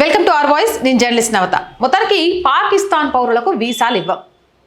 Welcome to our voice నేను journalist Navata. మొత్తానికి పాకిస్తాన్ పౌరులకు వీసాలు ఇవ్వం.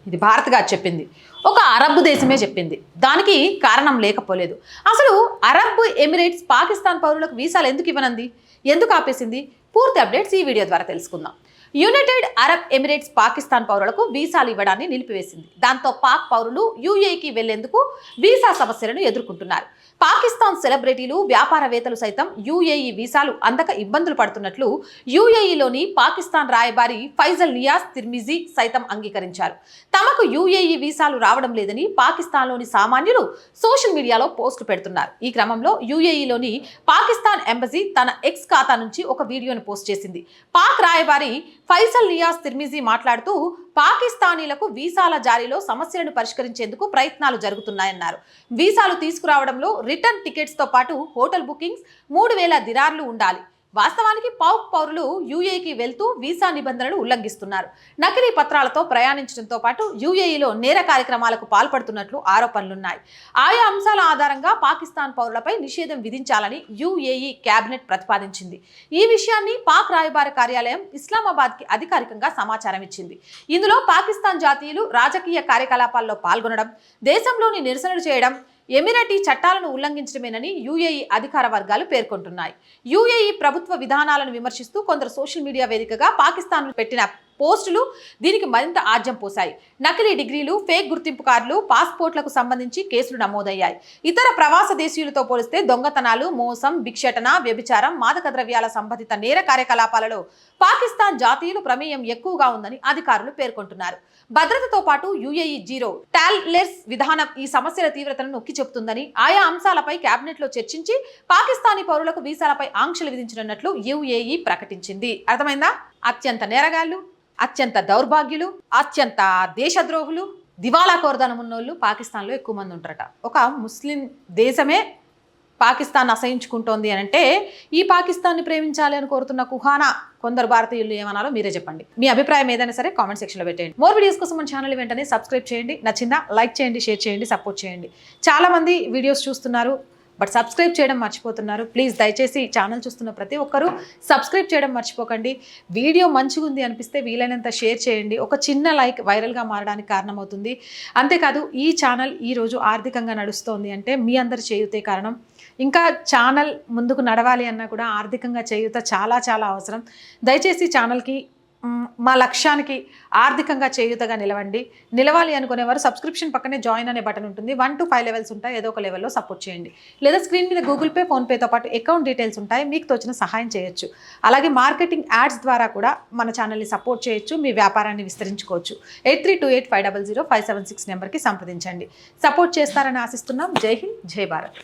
ఇది భారత్గా చెప్పింది. ఒక అరబ్ దేశమే చెప్పింది. దానికి కారణం లేకపోలేదు. అసలు అరబ్ ఎమిరేట్స్ పాకిస్తాన్ పౌరులకు వీసాలు ఎందుకు ఇవ్వనంది? ఎందుకు ఆపేసింది? పూర్తి అప్డేట్స్ ఈ వీడియో ద్వారా తెలుసుకుందాం. యునైటెడ్ అరబ్ ఎమిరేట్స్ పాకిస్తాన్ పౌరులకు వీసాలు ఇవ్వడాన్ని నిలిపివేసింది. దాంతో పాక్ పౌరులు యూఏకి వెళ్ళేందుకు వీసా సమస్యలను ఎదుర్కొంటున్నారు. పాకిస్తాన్ సెలబ్రిటీలు వ్యాపారవేత్తలు సైతం యూఏఈ వీసాలు అందక ఇబ్బందులు పడుతున్నట్లు యూఏఈలోని పాకిస్తాన్ రాయబారి ఫైజల్ నియాజ్ తిర్మిజీ సైతం అంగీకరించారు. తమకు యూఏఈ వీసాలు రావడం లేదని పాకిస్తాన్లోని సామాన్యులు సోషల్ మీడియాలో పోస్టు పెడుతున్నారు. ఈ క్రమంలో యూఏఈలోని పాకిస్తాన్ ఎంబసీ తన ఎక్స్ ఖాతా నుంచి ఒక వీడియోను పోస్ట్ చేసింది. పాక్ రాయబారి ఫైసల్ నియాజ్ తిర్మిజీ మాట్లాడుతూ పాకిస్తానీలకు వీసాల జారీలో సమస్యలను పరిష్కరించేందుకు ప్రయత్నాలు జరుగుతున్నాయన్నారు. వీసాలు తీసుకురావడంలో రిటర్న్ టికెట్స్తో పాటు హోటల్ బుకింగ్స్ మూడు వేల దిరార్లు ఉండాలి. వాస్తవానికి పాక్ పౌరులు యూఏఈకి వెళ్తూ వీసా నిబంధనలు ఉల్లంఘిస్తున్నారు. నకిలీ పత్రాలతో ప్రయాణించడంతో పాటు యూఏఈలో నేర కార్యక్రమాలకు పాల్పడుతున్నట్లు ఆరోపణలున్నాయి. ఆయా అంశాల ఆధారంగా పాకిస్తాన్ పౌరులపై నిషేధం విధించాలని యూఏఈ కేబినెట్ ప్రతిపాదించింది. ఈ విషయాన్ని పాక్ రాయబార కార్యాలయం ఇస్లామాబాద్కి అధికారికంగా సమాచారం ఇచ్చింది. ఇందులో పాకిస్తాన్ జాతీయులు రాజకీయ కార్యకలాపాల్లో పాల్గొనడం దేశంలోని నిరసనలు చేయడం ఎమిరేటీ చట్టాలను ఉల్లంఘించడమేనని యూఏఈ అధికార వర్గాలు పేర్కొంటున్నాయి. యూఏఈ ప్రభుత్వ విధానాలను విమర్శిస్తూ కొందరు సోషల్ మీడియా వేదికగా పాకిస్తాన్ పెట్టిన పోస్టులు దీనికి మరింత ఆజ్యం పోశాయి. నకిలీ డిగ్రీలు ఫేక్ గుర్తింపు కార్డులు పాస్పోర్ట్లకు సంబంధించి కేసులు నమోదయ్యాయి. ఇతర ప్రవాస దేశీయులతో పోలిస్తే దొంగతనాలు మోసం భిక్షటన వ్యభిచారం మాదక ద్రవ్యాల సంబంధిత నేర కార్యకలాపాలలో పాకిస్తాన్ జాతీయులు ప్రమేయం ఎక్కువగా ఉందని అధికారులు పేర్కొంటున్నారు. భద్రతతో పాటు యుఏఈ జీరో టాల్లెర్స్ విధానం ఈ సమస్యల తీవ్రతను నొక్కి చెబుతుందని ఆయా అంశాలపై కేబినెట్లో చర్చించి పాకిస్తానీ పౌరులకు వీసాలపై ఆంక్షలు విధించనున్నట్లు యుఏఈ ప్రకటించింది. అర్థమైందా? అత్యంత నేరగాళ్ళు అత్యంత దౌర్భాగ్యులు అత్యంత దేశద్రోహులు దివాలా కోరదనం ఉన్నోళ్ళు పాకిస్తాన్లో ఎక్కువ మంది ఉంటారట. ఒక ముస్లిం దేశమే పాకిస్తాన్ అసహించుకుంటోంది అని అంటే ఈ పాకిస్తాన్ని ప్రేమించాలి అని కోరుతున్న కుహానా కొందరు భారతీయులు ఏమన్నారో మీరే చెప్పండి. మీ అభిప్రాయం ఏదైనా సరే కామెంట్ సెక్షన్లో పెట్టండి మోర్ వీడియోస్ కోసం మన ఛానల్ వెంటనే సబ్స్క్రైబ్ చేయండి. నచ్చిందా లైక్ చేయండి షేర్ చేయండి సపోర్ట్ చేయండి. చాలామంది వీడియోస్ చూస్తున్నారు. బట్ సబ్స్క్రైబ్ చేయడం మర్చిపోతున్నారు. ప్లీజ్ దయచేసి ఛానల్ చూస్తున్న ప్రతి ఒక్కరూ సబ్స్క్రైబ్ చేయడం మర్చిపోకండి. వీడియో మంచిగా ఉంది అనిపిస్తే వీలైనంత షేర్ చేయండి. ఒక చిన్న లైక్ వైరల్గా మారడానికి కారణమవుతుంది. అంతేకాదు ఈ ఛానల్ ఈరోజు ఆర్థికంగా నడుస్తోంది అంటే మీ అందరు చేయుతే కారణం. ఇంకా ఛానల్ ముందుకు నడవాలి అన్నా కూడా ఆర్థికంగా చేయుత చాలా చాలా అవసరం. దయచేసి ఛానల్కి మా లక్ష్యానికి ఆర్థికంగా చేయుతగా నిలవండి. నిలవాలి అనుకునేవారు సబ్స్క్రిప్షన్ పక్కనే జాయిన్ అనే బటన్ ఉంటుంది. వన్ టు ఫైవ్ లెవెల్స్ ఉంటాయి. ఏదో ఒక లెవెల్లో సపోర్ట్ చేయండి. లేదా స్క్రీన్ మీద గూగుల్ పే ఫోన్పేతో పాటు అకౌంట్ డీటెయిల్స్ ఉంటాయి. మీకు తోచిన సహాయం చేయొచ్చు. అలాగే మార్కెటింగ్ యాడ్స్ ద్వారా కూడా మన ఛానల్ని సపోర్ట్ చేయొచ్చు. మీ వ్యాపారాన్ని విస్తరించుకోవచ్చు. Eight three two eight five double zero five seven six నెంబర్కి సంప్రదించండి. సపోర్ట్ చేస్తారని ఆశిస్తున్నాం. జై హింద్ జై భారత్.